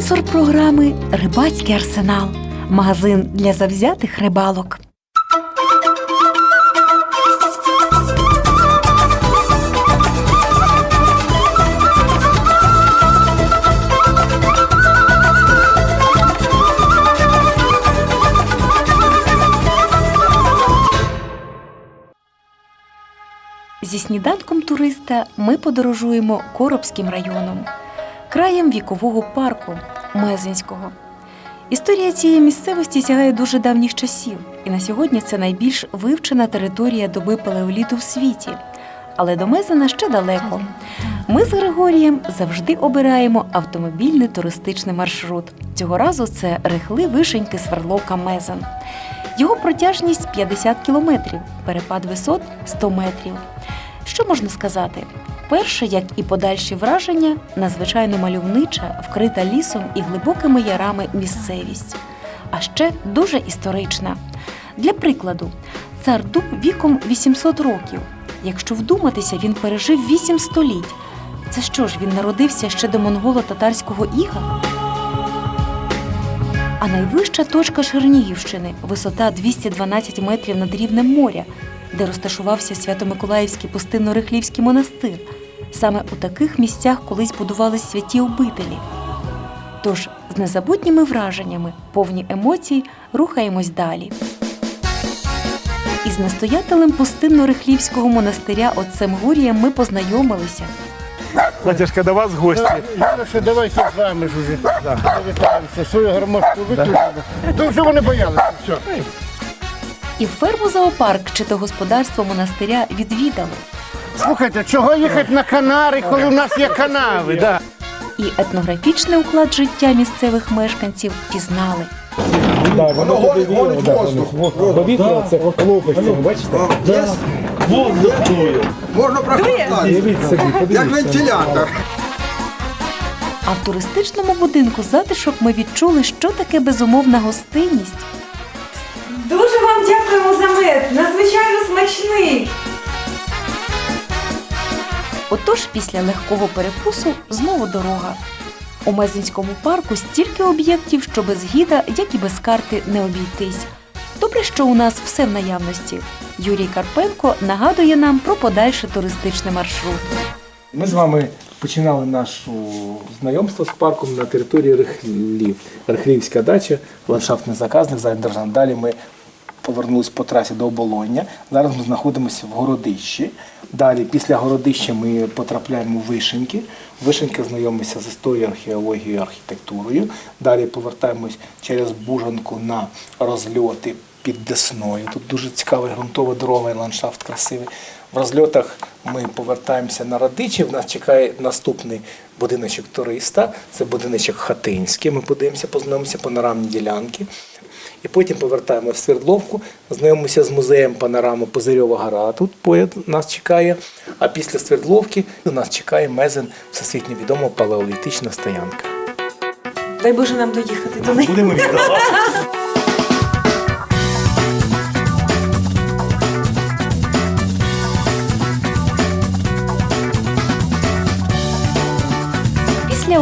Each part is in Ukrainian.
Спонсор програми Рибацький арсенал. Магазин для завзятих рибалок. Зі сніданком туриста ми подорожуємо Коробським районом, краєм вікового парку Мезенського. Історія цієї місцевості сягає дуже давніх часів, і на сьогодні це найбільш вивчена територія доби палеоліту в світі. Але до Мезена ще далеко. Ми з Григорієм завжди обираємо автомобільний туристичний маршрут. Цього разу це рихли вишеньки Сверловка Мезен. Його протяжність 50 кілометрів, перепад висот 100 метрів. Що можна сказати? Перше, як і подальші враження, надзвичайно мальовнича, вкрита лісом і глибокими ярами місцевість. А ще дуже історична. Для прикладу, цар Дуб віком 800 років. Якщо вдуматися, він пережив 8 століть. Це що ж, він народився ще до монголо-татарського іга? А найвища точка Чернігівщини висота 212 метрів над рівнем моря, де розташувався Свято-Миколаївський пустинно-рихлівський монастир. Саме у таких місцях колись будувались святі обителі. Тож з незабутніми враженнями, повні емоцій, рухаємось далі. Із настоятелем пустинно-рихлівського монастиря отцем Гурієм ми познайомилися. Натяжка, до вас гості. Юноша, давайте з вами ж уже. Свою гармошку виключимо. То вже вони боялися. Все. І ферму зоопарк чи то господарство монастиря відвідали. Слухайте, чого їхати на Канари, коли у нас є канави? Да. І етнографічний уклад життя місцевих мешканців пізнали. Воно горить, горить воздух. Повітря це лопасті, бачите? Можна прохладати. Як вентилятор. А в туристичному будинку затишок ми відчули, що таке безумовна гостинність. Вам дякуємо за мед. Надзвичайно смачний. Отож, після легкого перекусу знову дорога. У Мезенському парку стільки об'єктів, що без гіда, як і без карти, не обійтись. Добре, що у нас все в наявності. Юрій Карпенко нагадує нам про подальший туристичний маршрут. Ми з вами починали наше знайомство з парком на території Рихлів. Рихлівська дача, ландшафтний заказник, Зайдержан. Далі ми повернулися по трасі до оболоння. Зараз ми знаходимося в Городищі. Далі, після Городища, ми потрапляємо в Вишеньки. Вишеньки знайомимося з історією, археологією, архітектурою. Далі повертаємось через Бужанку на розльоти під Десною. Тут дуже цікавий ґрунтово-дорогий ландшафт красивий. В розльотах ми повертаємося на Радичів. Нас чекає наступний будиночок туриста. Це будиночок Хатинський. Ми подивимося, познайомимося панорамні ділянки. І потім повертаємося в Свердловку, знайомимося з музеєм панорами Позирьова гора. Тут поет нас чекає. А після Свердловки нас чекає Мезен, всесвітньо відома палеолітична стоянка. Дай Боже нам доїхати до неї. Будемо віддавати.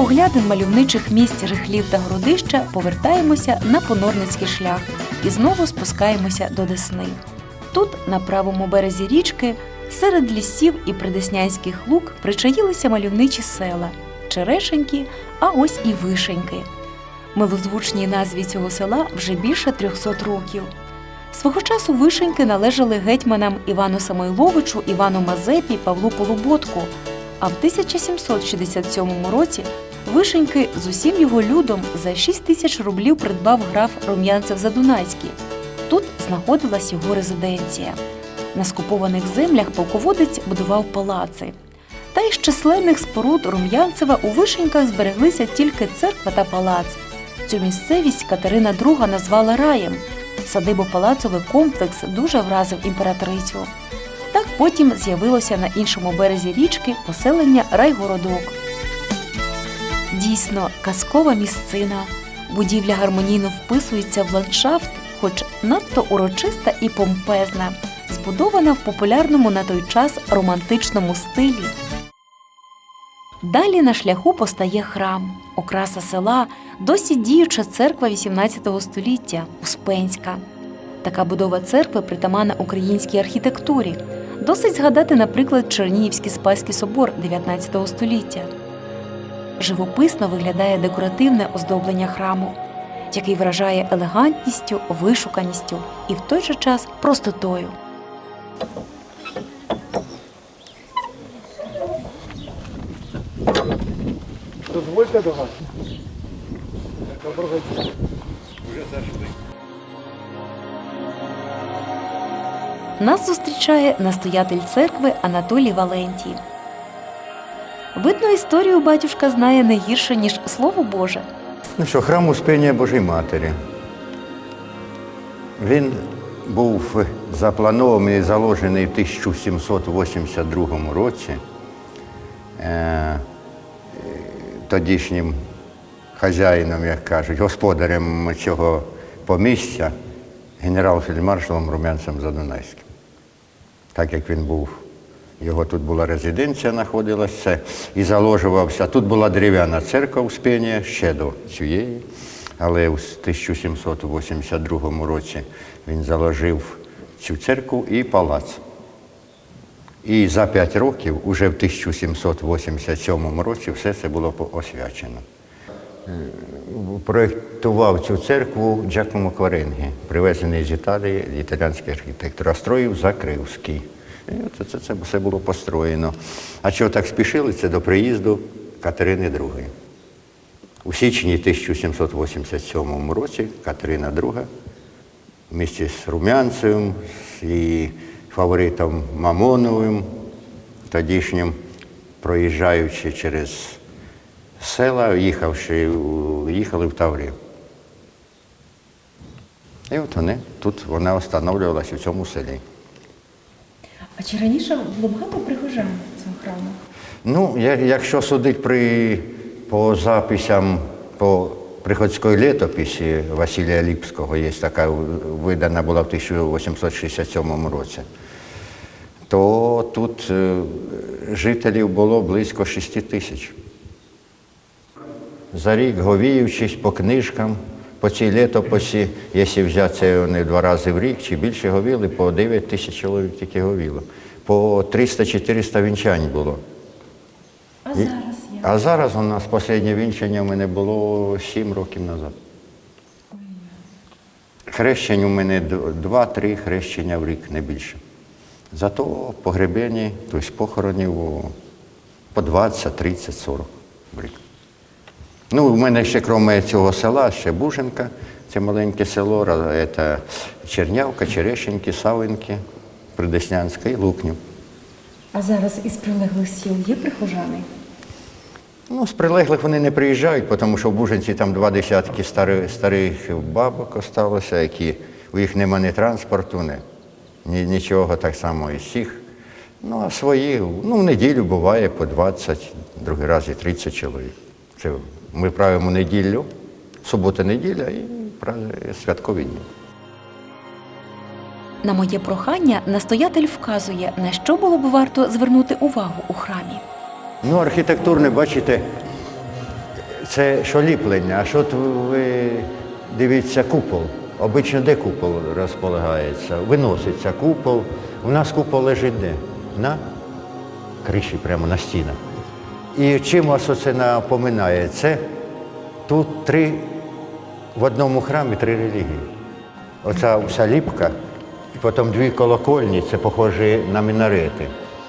Оглядин мальовничих місць Рихлів та Городища повертаємося на понорницький шлях і знову спускаємося до Десни. Тут, на правому березі річки, серед лісів і придеснянських лук причаїлися мальовничі села Черешеньки, а ось і Вишеньки. Милозвучній назві цього села вже більше 300 років. Свого часу вишеньки належали гетьманам Івану Самойловичу, Івану Мазепі, Павлу Полуботку. А в 1767 році вишеньки з усім його людом за 6 тисяч рублів придбав граф Рум'янцев Задунайський. Тут знаходилась його резиденція. На скупованих землях полководець будував палаци. Та із численних споруд Рум'янцева у Вишеньках збереглися тільки церква та палац. Цю місцевість Катерина II назвала раєм. Садибо-палацовий комплекс дуже вразив імператрицю. Так потім з'явилося на іншому березі річки поселення Райгородок. Дійсно, казкова місцина. Будівля гармонійно вписується в ландшафт, хоч надто урочиста і помпезна, збудована в популярному на той час романтичному стилі. Далі на шляху постає храм, окраса села, досі діюча церква XVIII століття Успенська. Така будова церкви притаманна українській архітектурі. Досить згадати, наприклад, Чернігівський Спаський собор 19 століття. Живописно виглядає декоративне оздоблення храму, який вражає елегантністю, вишуканістю і в той же час простотою. Дозвольте до вас. Нас зустрічає настоятель церкви Анатолій Валентій. Видно, історію батюшка знає не гірше, ніж Слово Боже. Ну що, храм Успіння Божої Матері. Він був запланований і заложений в 1782 році е, тодішнім хазяїном, як кажуть, господарем цього помістя, генерал-фельдмаршалом Румянцем Задунайським. Так як він був, його тут була резиденція, знаходилася і заложувався. Тут була дерев'яна церква Успіння ще до цієї, але у 1782 році він заложив цю церкву і палац. І за п'ять років, уже в 1787 році, все це було освячено. Проєктував цю церкву Джакомо Кваренгі, привезений з Італії, італійський архітектор, а строїв Закривський. І от це, це все було построєно. А чого так спішили? Це до приїзду Катерини II. У січні 1787 році Катерина II в місті з Румянцевим, з її фаворитом Мамоновим, тодішнім, проїжджаючи через села, їхавши, їхали в Таврію. І от вони, тут вона встановлювалася в цьому селі. А чи раніше було багато прихожан цього храму? Ну, якщо судити при, по записям по приходської літописі Василія Ліпського, є така видана була в 1867 році, то тут е, жителів було близько 6 тисяч. За рік говіючись по книжкам, по цій літописі, якщо взяти вони два рази в рік, чи більше говіли, по 9 тисяч чоловік тільки говіло. По 300-400 вінчань було. А зараз? А зараз у нас останнє вінчання у мене було 7 років назад. Хрещень у мене 2-3 хрещення в рік, не більше. Зато погребені, тобто похоронів по 20, 30, 40 в рік. Ну, у мене ще, крім цього села, ще Буженка, це маленьке село, це Чернявка, Черещенки, Савинки, Придеснянська і Лукнів. А зараз із прилеглих сіл є прихожани? Ну, з прилеглих вони не приїжджають, тому що в Буженці там два десятки старих, старих бабок осталося, які у їх нема ні транспорту, ні, ні, нічого так само і всіх. Ну, а свої, ну, в неділю буває по 20, другий раз і 30 чоловік. Це ми правимо неділю, субота-неділя і святкові дні. На моє прохання настоятель вказує, на що було б варто звернути увагу у храмі. Ну, архітектурне, бачите, це що ліплення, а що ви дивіться купол. Обично де купол розполагається? Виноситься купол. У нас купол лежить де? На криші, прямо на стінах. І чим вас оце напоминає? Це тут три в одному храмі три релігії. Оця вся ліпка, і потім дві колокольні, це похоже на мінарети,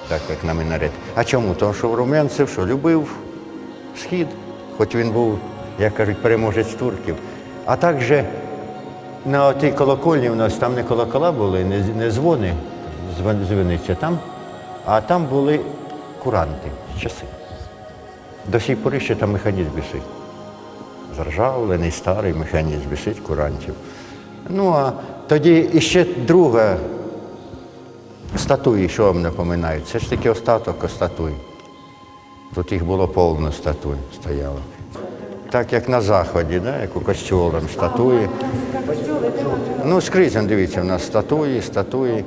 так як на мінарет. А чому? Тому що Румянцев що любив схід, хоч він був, як кажуть, переможець турків. А також на тій колокольні у нас там не колокола були, не, не дзвони, звон- дзвіниця там, а там були куранти, часи. До сих пори ще там механізм висить. Заржавлений старий механізм висить курантів. Ну а тоді іще друга статуї, що вам напоминають, це ж таки остаток статуй. Тут їх було повно статуй стояло. Так як на заході, да, як у костюлам статуї. Ну, скрізь, дивіться, у нас статуї, статуї.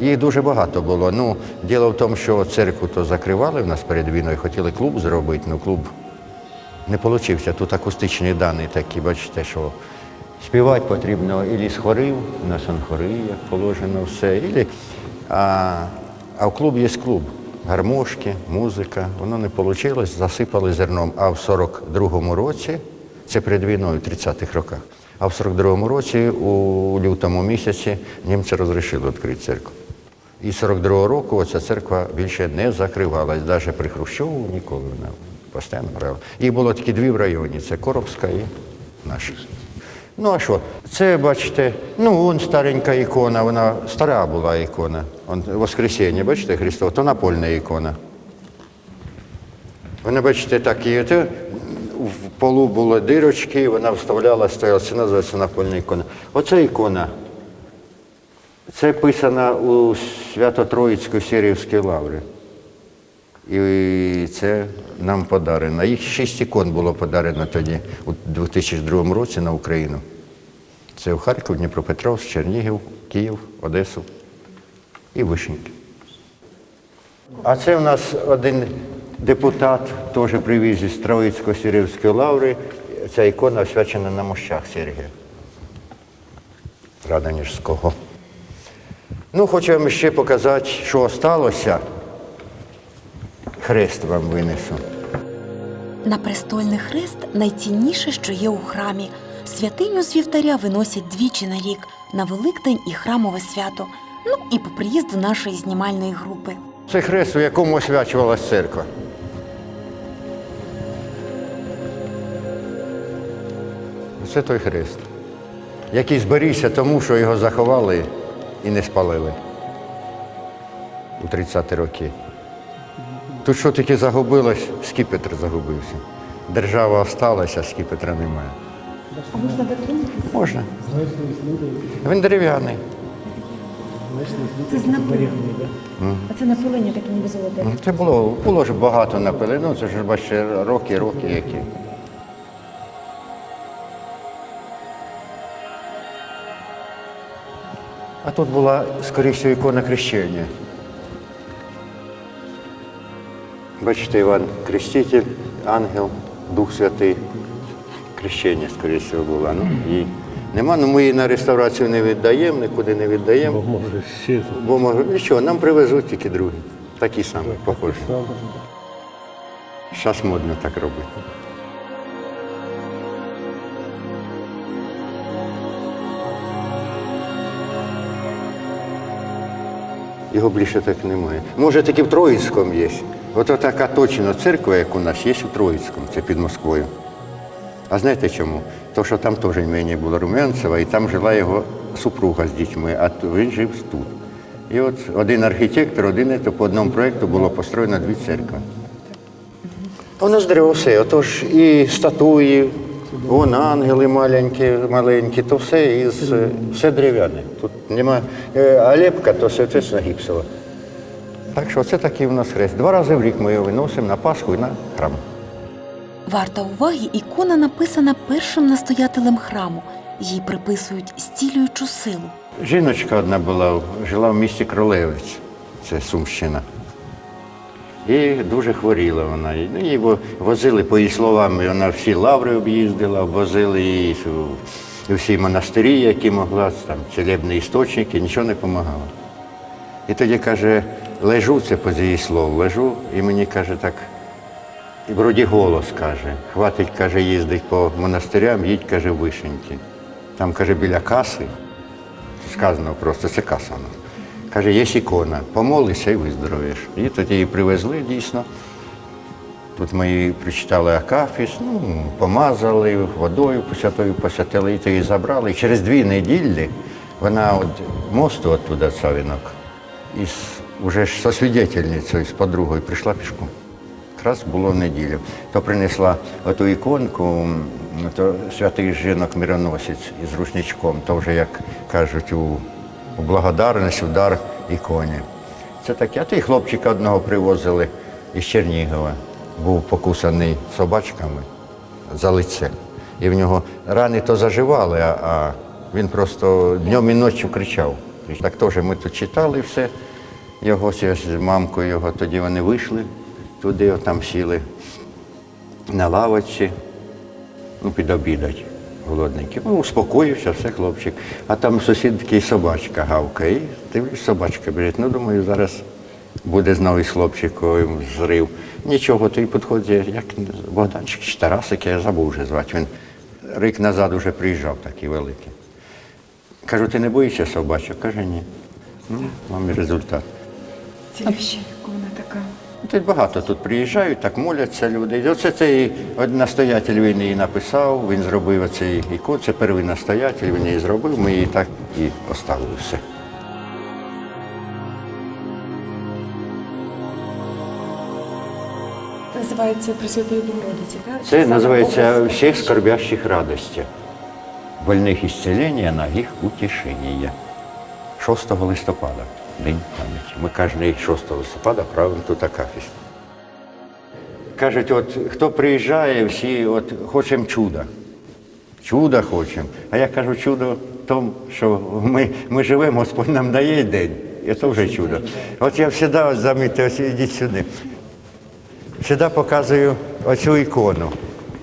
Їх дуже багато було. Ну, діло в тому, що церкву то закривали в нас перед війною, хотіли клуб зробити, але клуб не вийшло. Тут акустичні дані такі, бачите, що співати потрібно ілі з хорів, у нас он хори, як положено, все. Ілі, а, а в клуб є клуб. Гармошки, музика. Воно не вийшло, засипали зерном. А в 42-му році, це перед війною, в 30-х роках, а в 42-му році, у лютому місяці, німці розрішили відкрити церкву. І з 42-го року ця церква більше не закривалась. Навіть при Хрущову ніколи вона постійно грала. Їх було тільки дві в районі це Коробська і наша. Ну а що? Це, бачите, ну вон старенька ікона, вона стара була ікона. Он, Воскресіння, бачите, Христова, то напольна ікона. Вона, бачите, так те, в полу були дирочки, вона вставляла, стояла, це називається напольна ікона. Оце ікона. Це писано у Свято-Троїцької Сирівській лаврі. І це нам подарено. Їх шість ікон було подарено тоді, у 2002 році на Україну. Це в Харків, Дніпропетровськ, Чернігів, Київ, Одесу і Вишеньки. А це в нас один депутат, теж привіз із Троїцько-Сирівської лаври. Ця ікона освячена на мощах Сергія. Радонежського. Ну, хочу вам ще показати, що сталося. Хрест вам винесу. На престольний хрест найцінніше, що є у храмі. Святиню з вівтаря виносять двічі на рік на Великдень і храмове свято. Ну і по приїзду нашої знімальної групи. Це хрест, у якому освячувалась церква. Це той хрест, який зберігся тому, що його заховали і не спалили у 30-ті роки. Тут що таке загубилось, скіпетр загубився. Держава осталася, а скіпетра немає. А можна Можна. Він дерев'яний. Це з напилення. А це напилення таке ніби золоте. Це було, було ж багато напили. Ну, це ж бачите, роки, роки які. Тут була, скоріше, ікона хрещення. Бачите, Іван Креститель, ангел, Дух Святий. Хрещення, скоріше, було. Ну, і нема, ну ми її на реставрацію не віддаємо, нікуди не віддаємо. Може, ще Бо може, нічого, нам привезуть тільки другі. Такі самі, похожі. Зараз модно так робити. Його більше так немає. Може, таки в Троїцькому є. От така точно церква, як у нас, є у Троїцькому, це під Москвою. А знаєте чому? Тому що там теж імені було Румянцева, і там жила його супруга з дітьми, а він жив тут. І от один архітектор, один то по одному проєкту було построєно дві церкви. Воно з дерева все. Отож і статуї, вон ангели маленькі, маленькі, то все із е, все дерев'яне. Тут нема. е, А лепка, то соответственно гіпсова. Так що це такий у нас хрест. Два рази в рік ми його виносимо на Пасху і на храм. Варта уваги, ікона написана першим настоятелем храму. Їй приписують зцілюючу силу. Жіночка одна була, жила в місті Кролевець, це Сумщина. І дуже хворіла вона. Ну, її возили, по її словам, вона всі лаври об'їздила, возили її у всі монастирі, які могла, там целебні істочники, нічого не допомагало. І тоді каже, лежу, це по її слов, лежу, і мені каже так, і вроді голос каже, хватить, каже, їздить по монастирям, їдь, каже, в вишеньки. Там, каже, біля каси, сказано просто, це каса. Каже, є ікона, помолися і виздоровієш. І тоді її привезли дійсно. Тут ми її прочитали Акафіс, ну, помазали водою посвятою посвятили, і то її забрали. І через дві неділі вона от мосту оттуда Савінок, із уже ж со свідетельницею, з подругою прийшла пішком. Якраз було неділю. То принесла оту іконку, то святий жінок мироносець із рушничком, то вже, як кажуть, у, у благодарність удар іконі. Це таке. А то хлопчика одного привозили із Чернігова. Був покусаний собачками за лице. І в нього рани то заживали, а, він просто днем і ночі кричав. Так теж ми тут читали все. Його з мамкою його, тоді вони вийшли туди, там сіли на лавочці, ну, підобідать голодненькі. Ну, успокоївся, все, хлопчик. А там сусід такий собачка гавкає. Дивлюсь, собачка біжить. Ну, думаю, зараз буде знову з хлопчиком зрив. Нічого, той підходить, як Богданчик чи Тарасик, я забув вже звати. Він рік назад вже приїжджав такий великий. Кажу, ти не боїшся собачок? Каже, ні. Ну, вам і результат. Ще вона така. Тут багато тут приїжджають, так моляться люди. І Оце цей настоятель він її написав, він зробив цей ікон, це перший настоятель, він її зробив, ми її так і оставили все. Називається Пресвятої Богородиці, так? Це називається «Всіх скорбящих радостя». Больних ісцелення, на їх утішення. 6 листопада, День пам'яті. Ми кожен 6 листопада правимо тут акафіст. Кажуть, от хто приїжджає, всі от хочемо чуда. Чуда хочемо. А я кажу, чудо в тому, що ми, ми живемо, Господь нам дає день. І це вже чудо. От я завжди, ось ідіть сюди. Завжди показую оцю ікону.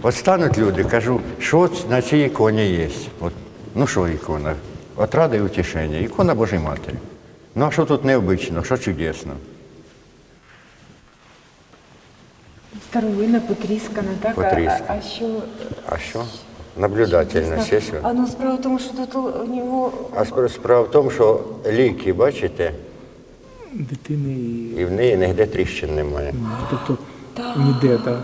От стануть люди, кажу, що на цій іконі є. От, ну що ікона? Отрада і утішення. Ікона Божої Матері. Ну а що тут необично, що чудесно? Старовина, потріскана, так? А- Потріскана. А, а що? А що? Наблюдательність є. А ну справа в тому, що тут у нього А спра- справа в тому, що ліки, бачите, Дитини і і в неї ніде тріщин немає. тобто ніде так.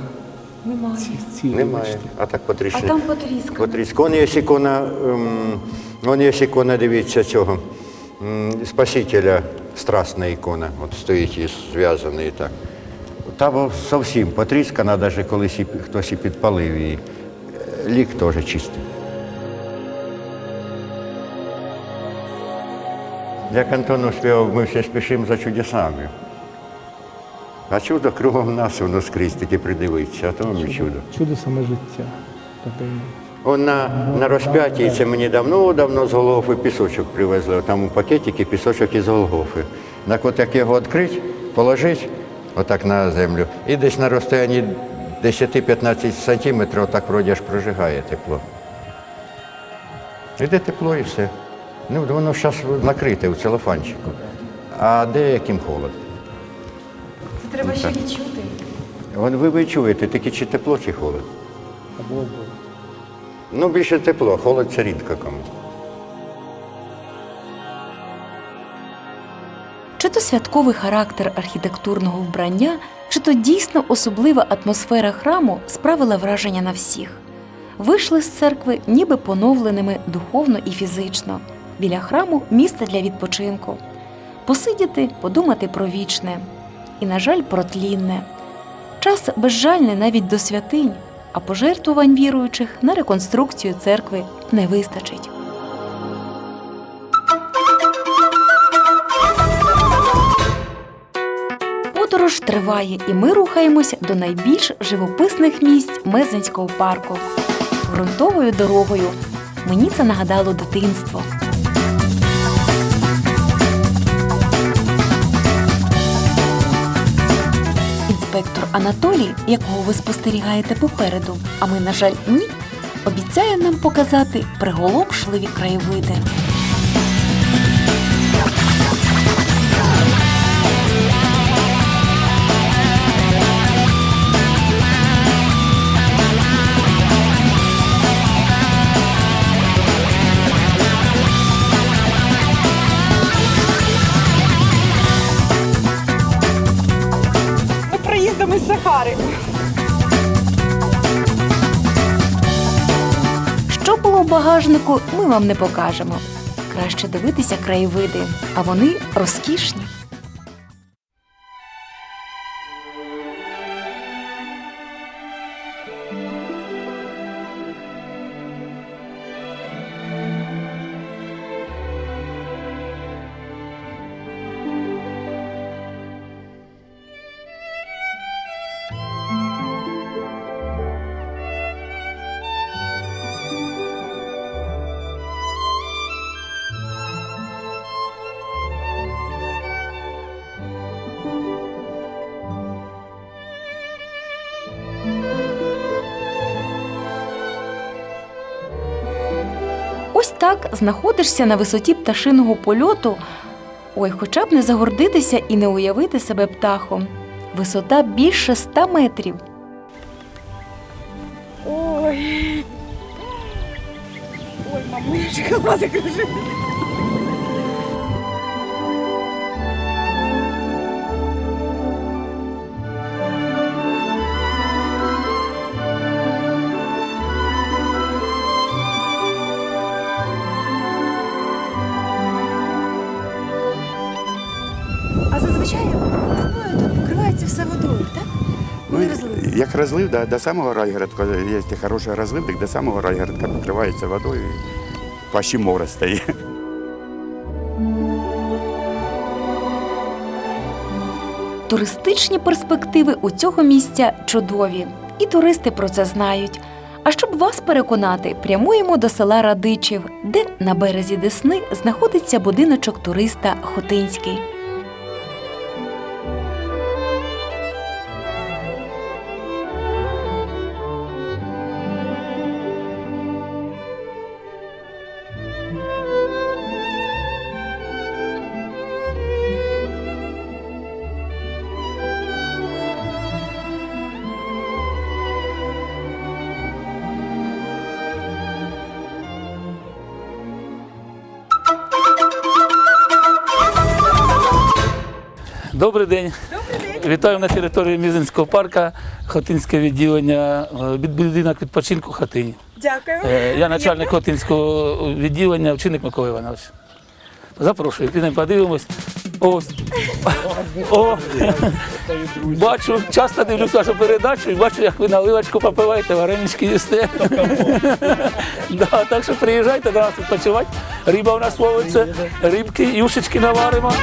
немає. Ці, ці, Немає. бачите. А так А там потріскана. Потріска. Вон є ікона, ем, є ікона, дивіться, цього Спасителя, страсна ікона, от стоїть і зв'язаний так. Там зовсім потріскана, навіть колись хтось і підпалив її. Е, Лік теж чистий. Як Антон співав, ми все спішимо за чудесами. А чудо кругом нас, воно скрізь таки придивиться, а то вам чудо. Чудо саме життя. Он на, на розп'ятті, це мені давно-давно з Голгофи пісочок привезли. Там у пакетики пісочок із Голгофи. Так от як його відкрити, положити отак на землю, і десь на розстоянні 10-15 сантиметрів отак вроді аж прожигає тепло. Іде тепло і все. Ну, воно зараз накрите у целофанчику. А деяким холод. Це треба ще відчути. Вон ви відчуєте, тільки чи тепло, чи холод. Ну, більше тепло, холод це рідко кому. Чи то святковий характер архітектурного вбрання, чи то дійсно особлива атмосфера храму справила враження на всіх. Вийшли з церкви ніби поновленими духовно і фізично. Біля храму місце для відпочинку. Посидіти, подумати про вічне. І, на жаль, про тлінне. Час безжальний навіть до святинь, а пожертвувань віруючих на реконструкцію церкви не вистачить. Подорож триває, і ми рухаємося до найбільш живописних місць Мезенського парку. Грунтовою дорогою. Мені це нагадало дитинство. Інспектор Анатолій, якого ви спостерігаєте попереду, а ми, на жаль, ні, обіцяє нам показати приголомшливі краєвиди. Багажнику, ми вам не покажемо. Краще дивитися краєвиди, а вони розкішні. Так знаходишся на висоті пташиного польоту, ой, хоча б не загордитися і не уявити себе птахом. Висота більше ста метрів. Ой. Ой, мамулечка, вас закружила. Як да, до самого райгородка, є хороший розлив, так до самого райгородка покривається водою, почти море стає. Туристичні перспективи у цього місця чудові, і туристи про це знають. А щоб вас переконати, прямуємо до села Радичів, де на березі Десни знаходиться будиночок туриста Хотинський. Добрий день. Добрий день. Вітаю на території Мізинського парка, Хотинське відділення, е, будинок відпочинку Хотині. Дякую. Е, Я начальник Хотинського відділення, вченик Микола Іванович. Запрошую, підемо подивимось. Ось. О, бачу, часто дивлюсь вашу передачу і бачу, як ви наливочку попиваєте, варенички їсте. Да, так що приїжджайте до нас відпочивати. Риба у нас ловиться, рибки, юшечки наваримо.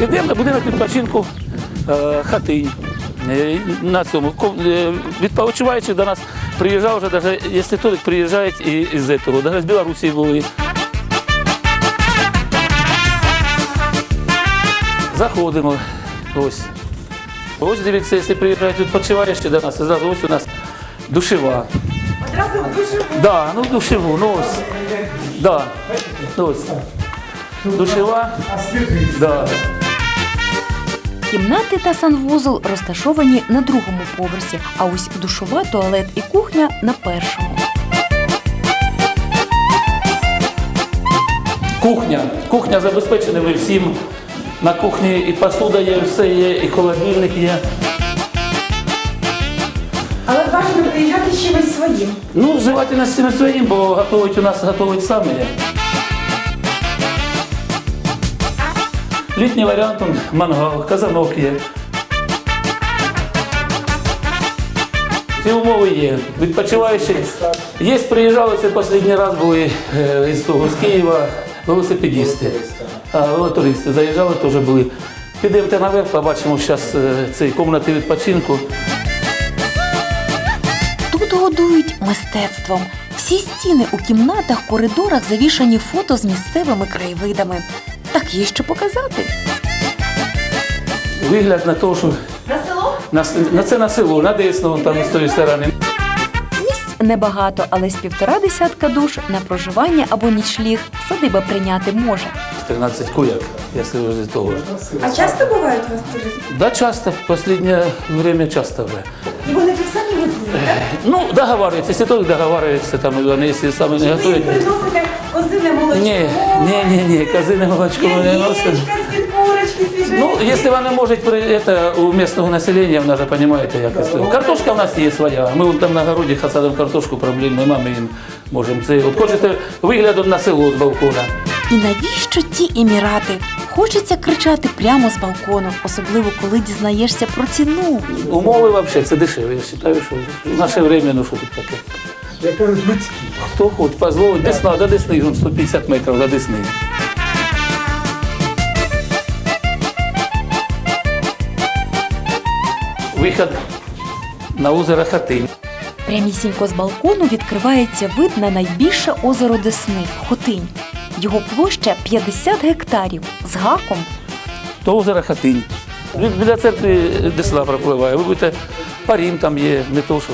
Йдемо на будинок відпочинку е, хатинь. Е, На цьому е, відпочиваючи до нас приїжджав вже, навіть, туди приїжджають і, з цього, навіть з Білорусі були. Заходимо. Ось. Ось дивіться, якщо приїжджають відпочиваючі до нас, зразу ось у нас душева. Одразу в душу. Да, ну душеву, ну ось. Да. Ось. Душева. Да. Кімнати та санвузол розташовані на другому поверсі, а ось душова, туалет і кухня на першому. Кухня. Кухня забезпечена ви всім. На кухні і посуда є, все є, і холодильник є. Але бажано приїжджати з чимось своїм. Ну, желательно з цим своїм, бо готують у нас готують самі. Літній варіантом мангал, казанок є. Ці умови є. Відпочиваючі. Є, приїжджали, це останній раз були е, із того, з Києва, велосипедісти. Велотуристи заїжджали, теж були. Підемо наверх, побачимо зараз ці кімнати відпочинку. Тут годують мистецтвом. Всі стіни у кімнатах, коридорах завішані фото з місцевими краєвидами. Так є що показати. Вигляд на те, що На село? на, на це на село, на Десну, вон там з тої сторони. Місць небагато, але з півтора десятка душ на проживання або нічліг садиба прийняти може. 13 куяк, якщо вже з того. А часто бувають у вас туристи? Да, часто, в последнее время часто вже. Ну, договариваются, если только договариваются, там, вони, если сами не Ви їм приносите козине молочко. Ні, ні, ні, ні, козине молочко ми не. Яєчка свіженькі. Ну, если вони можуть при это у местного населения, вона же понимаете, як це. Картошка у нас є своя. Ми вон там на городі садимо картошку, проблем нема, ми їм можемо це. От хочете вигляд на село з балкона. І навіщо ті емірати? Хочеться кричати прямо з балкону, особливо коли дізнаєшся про ціну. Умови вообще це дешеве. Я вважаю, що в наше время, ну що тут таке. Як кажуть, людські. Хто хоч позволить, Десна, до Десни, 150 метрів до Десни. Вихід на озеро Хатинь. Прямісінько з балкону відкривається вид на найбільше озеро Десни Хотинь. Його площа 50 гектарів з гаком. То озеро Хатинь. Від- Біля церкви Десна пропливає. Ви будете парім там є, не то що.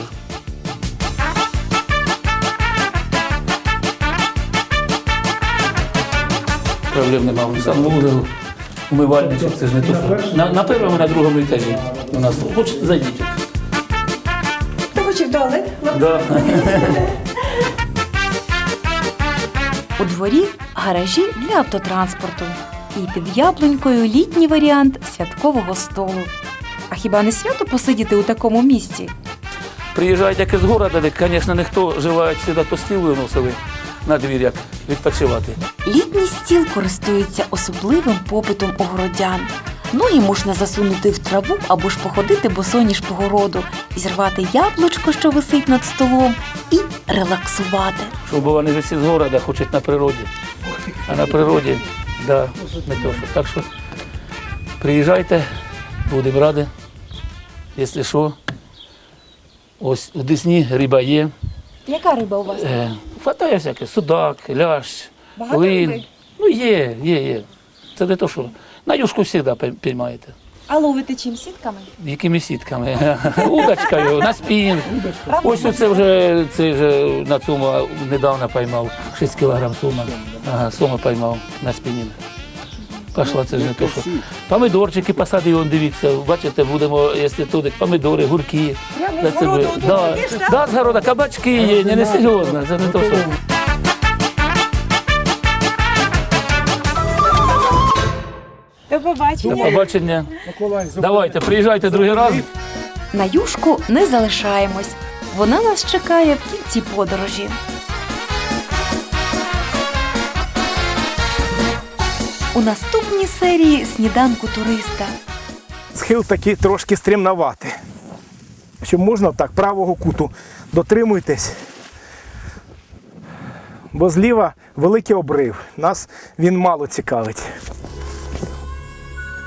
Проблем нема. Санвузол, умивальничок, це ж не то, що. На, на першому, на другому етажі у нас. Хочете, зайдіть. Хто хоче в туалет? Да. У дворі гаражі для автотранспорту. І під яблунькою літній варіант святкового столу. А хіба не свято посидіти у такому місці? Приїжджають як із города, де, звісно, ніхто желає сюди то стіл виносили на двір, як відпочивати. Літній стіл користується особливим попитом у городян. Ноги можна засунути в траву або ж походити босоніж по городу, зірвати яблучко, що висить над столом, і релаксувати. Щоб вони ж всі з города хочуть на природі. А на природі, да, не то що. Так що приїжджайте, будемо раді. Якщо що, ось у Десні риба є. Яка риба у вас? Е, хватає всяке, судак, лящ, Багато лин. риби? Ну є, є, є. Це не то, що. На юшку завжди піймаєте. А ловите чим сітками? Якими сітками? Удочкою, на спін. Ось оце вже, це вже на цьому недавно поймав. 6 кілограм сума. Ага, сума поймав на спині. Пішла це ж не то, що. Помидорчики посадив, он дивіться, бачите, будемо, якщо туди, помидори, гурки. Прямо Да, з це городу да, да, з города, кабачки є, не, не серйозно, це не то, що. До побачення. До побачення. Миколай, Давайте, приїжджайте другий раз. На юшку не залишаємось. Вона нас чекає в кінці подорожі. У наступній серії сніданку туриста. Схил такий трошки стрімноватий. Якщо можна так, правого куту дотримуйтесь. Бо зліва великий обрив. Нас він мало цікавить.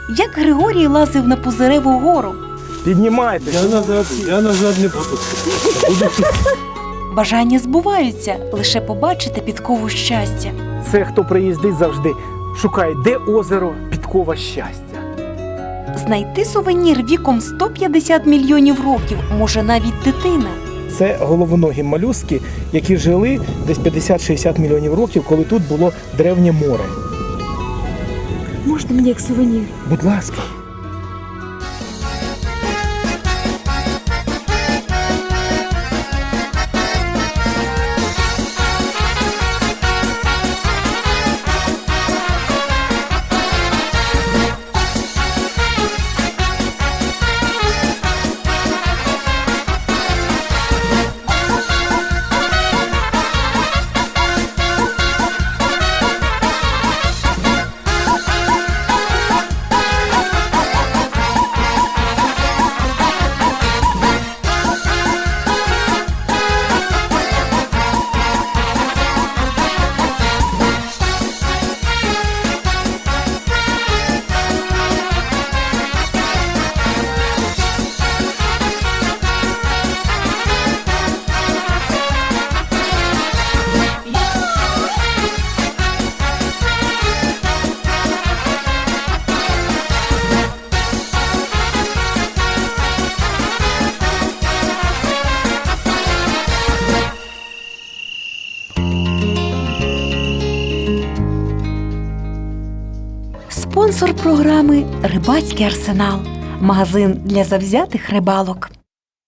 Як Григорій лазив на Пузиреву гору. Піднімайтесь. Я назад, я назад не буду. Бажання збуваються лише побачити підкову щастя. Це хто приїздить завжди, шукає, де озеро підкова щастя. Знайти сувенір віком 150 мільйонів років може навіть дитина. Це головоногі молюски, які жили десь 50-60 мільйонів років, коли тут було древнє море. Можна мені як сувенір? Будь ласка. Рибацький арсенал. Магазин для завзятих рибалок.